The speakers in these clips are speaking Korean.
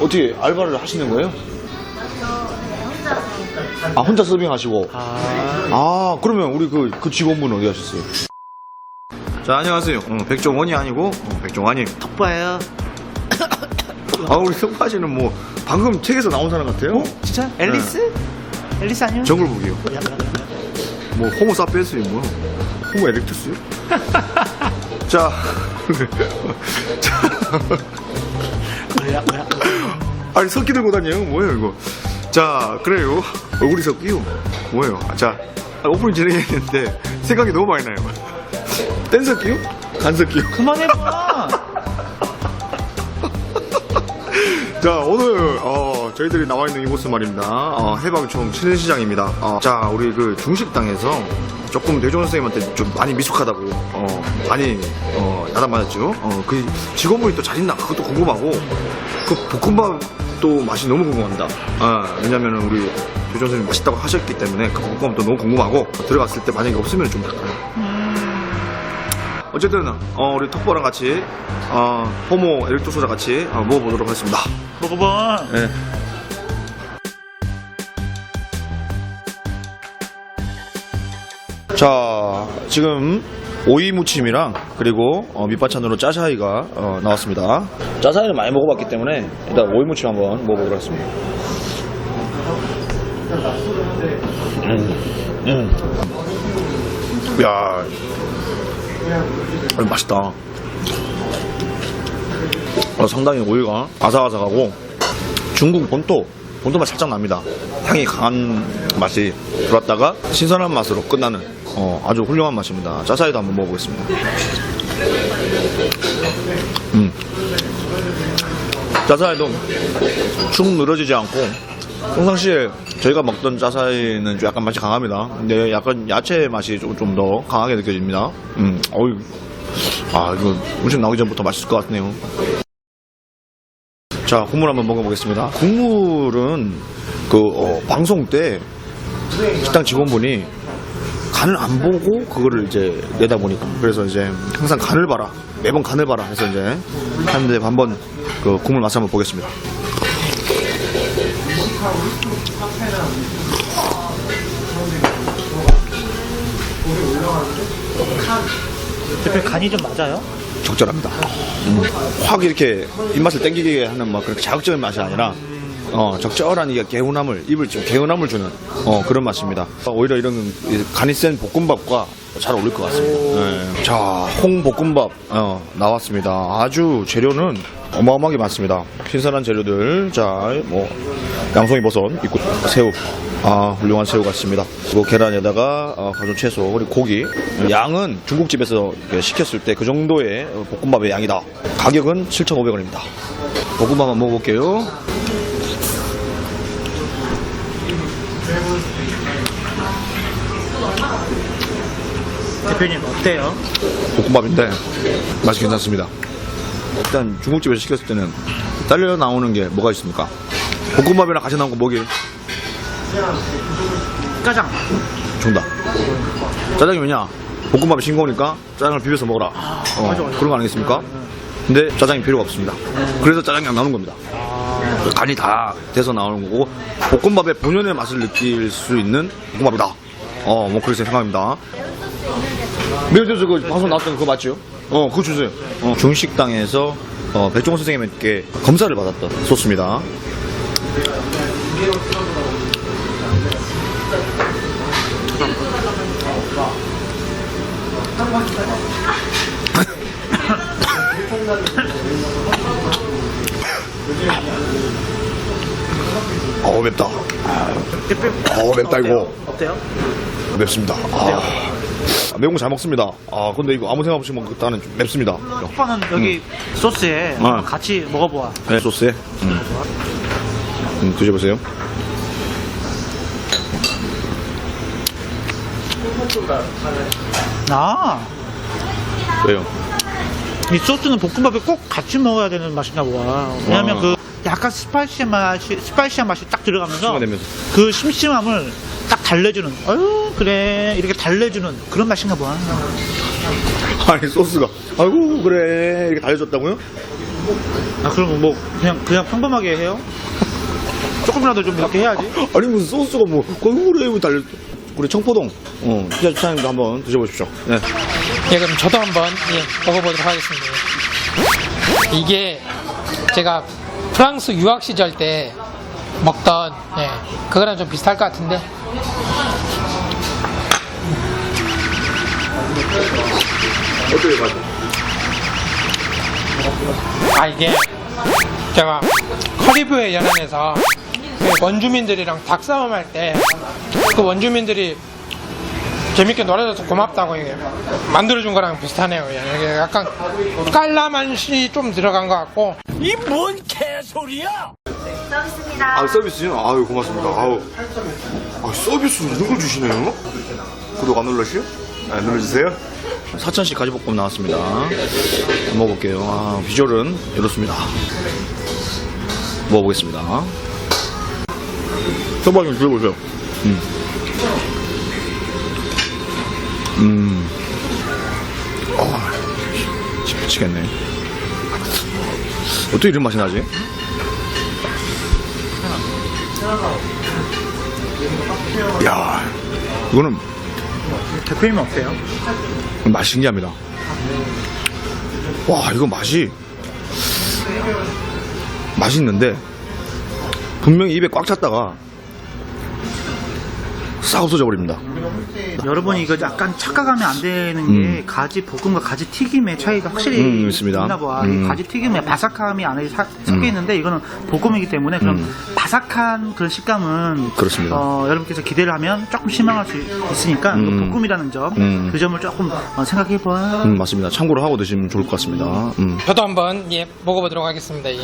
어떻게 알바를 하시는 거예요? 아 혼자 서빙하시고 아, 아 그러면 우리 그, 그 직원분 어디 가셨어요? 자 안녕하세요 어, 백종원이 아니고 어, 백종환이 덕바예요. 아 우리 성파 씨는 뭐 방금 책에서 나온 사람 같아요 어? 진짜? 앨리스? 앨리스 아니요? 정글북이요 야, 야, 야. 뭐 호모 사피엔스요 뭐 호모 에렉투스요? 자, 자 뭐야, 뭐야. 아니 섞기 들고 다녀요? 뭐예요 이거? 자 그래요. 얼굴이 섞이요? 뭐예요? 자 아, 오프닝 진행했는데 생각이 너무 많이 나요. 댄 섞기요? 간 섞기요? 그만해봐. 자 오늘 어, 저희들이 나와 있는 이곳은 말입니다. 어, 해방촌 신흥시장입니다. 어, 자 우리 그 중식당에서 조금 대종 선생님한테 좀 많이 미숙하다고. 어, 많이 어, 야단 맞았죠. 어, 그 직원분이 또 잘 있나 그것도 궁금하고 그 볶음밥도 맛이 너무 궁금합니다. 아, 왜냐면은 우리 대종 선생님 맛있다고 하셨기 때문에 그 볶음밥도 너무 궁금하고 들어갔을 때 만약에 없으면 좀 약간 어쨌든 어, 우리 턱보랑 같이 어, 호모 에릭토 소자 같이 어, 먹어보도록 하겠습니다. 먹어봐. 네. 자, 지금 오이 무침이랑 그리고 어, 밑반찬으로 짜샤이가 어, 나왔습니다. 짜샤이는 많이 먹어봤기 때문에 일단 오이 무침 한번 먹어보도록 하겠습니다. 음, 음. 야, 아, 맛있다. 어, 상당히 오이가 아삭아삭하고 중국 본토 본토 맛 살짝 납니다. 향이 강한 맛이 들어왔다가 신선한 맛으로 끝나는 어, 아주 훌륭한 맛입니다. 짜사이도 한번 먹어보겠습니다. 음. 짜사이도 축 늘어지지 않고 평상시에 저희가 먹던 짜사이는 좀 약간 맛이 강합니다. 근데 약간 야채 맛이 좀 더 강하게 느껴집니다. 음, 어이, 아 이거 음식 나오기 전부터 맛있을 것 같네요. 자, 국물 한번 먹어보겠습니다. 국물은 그 어, 방송 때 식당 직원분이 간을 안 보고 그거를 이제 내다 보니까 그래서 이제 항상 간을 봐라 매번 간을 봐라 해서 이제 하는데 한번 그 국물 맛을 한번 보겠습니다. 대표 간이 좀 맞아요? 적절합니다. 음, 확 이렇게 입맛을 땡기게 하는 막 그렇게 자극적인 맛이 아니라 어, 적절한 이게 개운함을 입을 좀 개운함을 주는 어, 그런 맛입니다. 오히려 이런 이 간이 센 볶음밥과 잘 어울릴 것 같습니다. 네. 자, 홍볶음밥 어, 나왔습니다. 아주 재료는 어마어마하게 많습니다. 신선한 재료들, 자, 뭐 양송이 버섯 있고 새우. 아, 훌륭한 새우 같습니다. 그리고 계란에다가 어, 가전 채소 그리고 고기. 양은 중국집에서 시켰을 때 그 정도의 어, 볶음밥의 양이다. 가격은 7,500원입니다. 볶음밥 한번 먹어볼게요. 대표님 어때요? 볶음밥인데 맛이 괜찮습니다. 일단 중국집에서 시켰을 때는 딸려 나오는 게 뭐가 있습니까? 볶음밥이랑 같이 나온 거 뭐게? 짜장. 정답. 짜장이 왜냐? 볶음밥이 싱거우니까 짜장을 비벼서 먹어라. 어, 맞아, 맞아. 그런 거 아니겠습니까? 근데 짜장이 필요가 없습니다. 그래서 짜장이 안 나오는 겁니다. 간이 다 돼서 나오는 거고 볶음밥의 본연의 맛을 느낄 수 있는 볶음밥이다. 어, 뭐 그렇게 생각합니다. 매우저서 그 방송 나왔던 그거 맞죠? 어, 그거 주세요. 어, 중식당에서 어, 백종원 선생님께 검사를 받았던 소스입니다. 어우 맵다. 대표. 어, 맵다, 이거. 어때요? 맵습니다. 아, 매운 거 잘 먹습니다. 아 근데 이거 아무 생각 없이 먹다는 좀 맵습니다. 오빠는 여기 소스에 아. 같이 먹어보아. 네, 소스에 음. 음, 드셔보세요. 아, 왜요? 이 소스는 볶음밥에 꼭 같이 먹어야 되는 맛인가 보아. 왜냐면 아. 그 약간 스파이시한 맛이, 스파이시한 맛이 딱 들어가면서 심어내면서. 그 심심함을 딱 달래주는, 어유 그래. 이렇게 달래주는 그런 맛인가 보아. 아니 소스가 아이고 그래 이렇게 달려줬다고요? 아 그럼 뭐 그냥 그냥 평범하게 해요? 조금이라도 좀 이렇게 해야지. 아니 무슨 소스가 뭐 거기로 해 달려 우리 청포동 어 피자 주차장도 한번 드셔보십시오 네. 예, 그럼 저도 한번 예, 먹어보도록 하겠습니다. 이게 제가 프랑스 유학 시절 때 먹던 예, 그거랑 좀 비슷할 것 같은데 어떻게? 아 이게 제가 커리브해 연안에서 그 원주민들이랑 닭 싸움 할 때 그 원주민들이 재밌게 놀아줘서 고맙다고 이게 만들어준 거랑 비슷하네요. 예, 이게 약간 깔라만시 좀 들어간 것 같고. 아 서비스요? 아유 고맙습니다. 아우. 아 서비스 이런 걸 주시네요? 구독 안 눌러시요? 네 눌러주세요. 사천시 가지볶음 나왔습니다. 한번 먹어볼게요. 아 비주얼은 이렇습니다. 먹어보겠습니다 소바 좀 드셔보세요 음. 음. 아, 미치겠네 어떻게 이런 맛이 나지? 야 이거는 대표님 어때요? 맛이 신기합니다. 와, 이거 맛이 맛있는데 분명히 입에 꽉 찼다가 싹 없어져 버립니다. 여러분이 이거 약간 착각하면 안 되는 게 가지 볶음과 가지 튀김의 차이가 확실히 음, 있습니다. 있나 봐. 음. 이 가지 튀김의 바삭함이 안에 사- 섞여 있는데 이거는 볶음이기 때문에 그런 음. 바삭한 그런 식감은 그렇습니다. 어, 여러분께서 기대를 하면 조금 실망할 수 있으니까 음. 이거 볶음이라는 점, 음. 그 점을 조금 어, 생각해 봐. 음, 맞습니다. 참고로 하고 드시면 좋을 것 같습니다. 음. 저도 한번 예, 먹어보도록 하겠습니다. 예.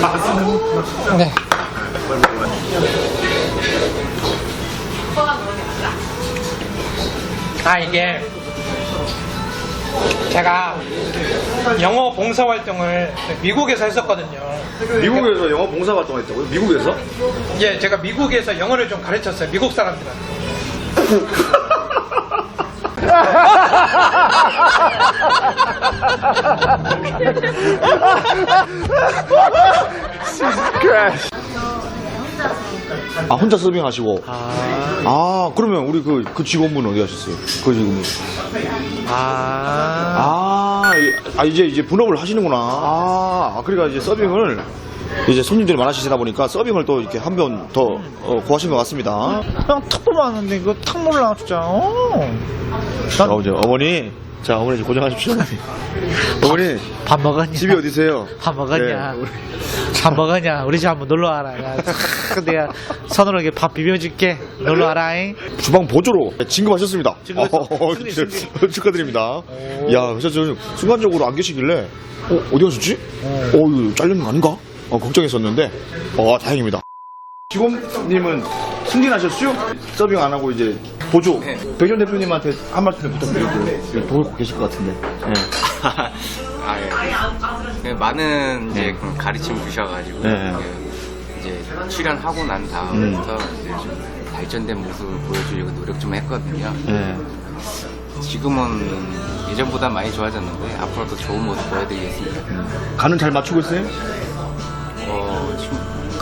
네. 네. 아 이게 제가 영어 봉사 활동을 미국에서 했었거든요. 미국에서 영어 봉사 활동했다고요? 미국에서? 예, 제가 미국에서 영어를 좀 가르쳤어요. 미국 사람들한테. 아, 혼자 서빙하시고. 아, 그러면 우리 그, 그 직원분 어디 가셨어요? 그 직원분. 아, 아, 이- 아, 이제, 이제 분업을 하시는구나. 아, 그러니까 이제 서빙을, 이제 손님들이 많아지시다 보니까 서빙을 또 이렇게 한 번더 어, 구하신 것 같습니다. 그냥 탁 뽑았는데 이거 탁 몰라 진짜. 어. 자, 이제 어머니. 자, 어머니 이제 고정하십시오. 어머니, 밥 먹었냐? 집이 어디세요? 밥 먹었냐? 네, 밥 먹었냐? 우리 집 한번 놀러 와라. 야, 탁 내가 손으로 이렇게 밥 비벼줄게. 놀러 와라잉. 주방 보조로 진급하셨습니다. 진급했어. 어, 승리, 승리. 축하드립니다. 야, 그래서 저 순간적으로 안 계시길래, 어, 어디 가셨지? 어, 이거 잘리는 거 아닌가? 어, 걱정했었는데, 어, 다행입니다. 직원님은 승진하셨죠? 서빙 안 하고 이제 보조. 백전 대표님한테 한 말씀 부탁드릴게요. 도울 계실 것 같은데. 네. 아, 예. 네, 많은 이제 그런 가르침 주셔가지고 네. 그 이제 출연하고 난 다음부터 이제 좀 발전된 모습을 보여주려고 노력 좀 했거든요. 네. 지금은 예전보다 많이 좋아졌는데 앞으로도 좋은 모습 보여드리겠습니다. 간은 잘 맞추고 있어요?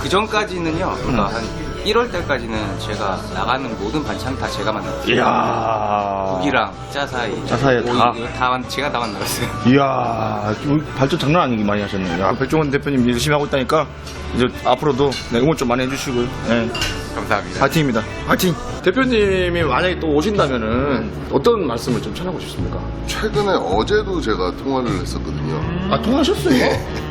그 전까지는요. 그러니까 한 1월 때까지는 제가 나가는 모든 반찬 다 제가 만들었어요. 이야. 고기랑 짜사이, 짜사이 오이, 다? 다 만- 제가 다 만들었어요. 이야, 좀 발전 장난 아니게 많이 하셨네요. 야, 백종원 대표님 열심히 하고 있다니까, 이제 앞으로도 네, 응원 좀 많이 해주시고요. 네, 감사합니다. 파이팅입니다. 파이팅! 대표님이 만약에 또 오신다면은 어떤 말씀을 좀 전하고 싶습니까? 최근에 어제도 제가 통화를 했었거든요. 아, 통화하셨어요?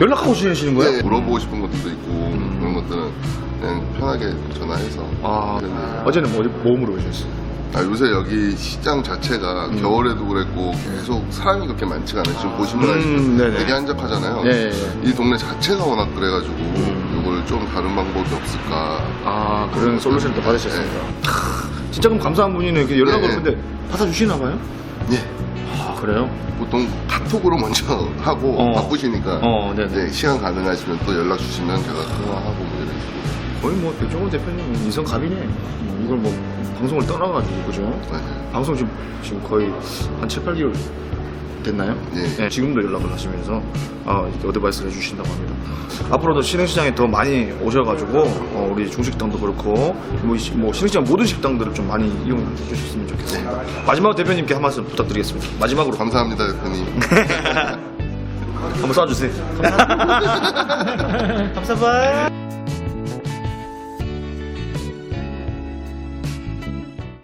연락하고 지내시는 거예요? 네, 물어보고 싶은 것도 있고 그런 것들은 그냥 편하게 전화해서. 아, 네. 어제는 뭐, 뭐 물어보셨어요? 아, 요새 여기 시장 자체가 음. 겨울에도 그랬고 계속 사람이 그렇게 많지가 않아요. 지금 보시면 음, 네네. 되게 한적하잖아요. 예, 예, 예. 이 동네 자체가 워낙 그래가지고 이걸 좀 다른 방법이 없을까. 아, 그런 솔루션도 받으셨습니까? 하, 진짜 그럼 감사한 분이네. 이렇게 연락을 네. 근데 받아주시나 봐요? 예. 아, 그래요? 보통 카톡으로 먼저 하고 어. 바쁘시니까 어, 네네. 이제 시간 가능하시면 또 연락 주시면 제가 통화하고 뭐 이런 식으로. 거의 뭐 백종원 대표님 인성 갑이네. 뭐 이걸 뭐 방송을 떠나가지고 그죠? 맞아요. 방송 지금 지금 거의 한 7, 8개월 됐나요? 네. 지금도 연락을 하시면서 아, 이렇게 어드바이스를 해주신다고 합니다. 앞으로도 신흥시장에 더 많이 오셔가지고 어, 우리 중식당도 그렇고 뭐, 시- 뭐 신흥시장 모든 식당들을 좀 많이 이용해 주셨으면 좋겠습니다. 마지막으로 대표님께 한 말씀 부탁드리겠습니다. 마지막으로 감사합니다, 대표님. 한번 쏴주세요. 감사합니다.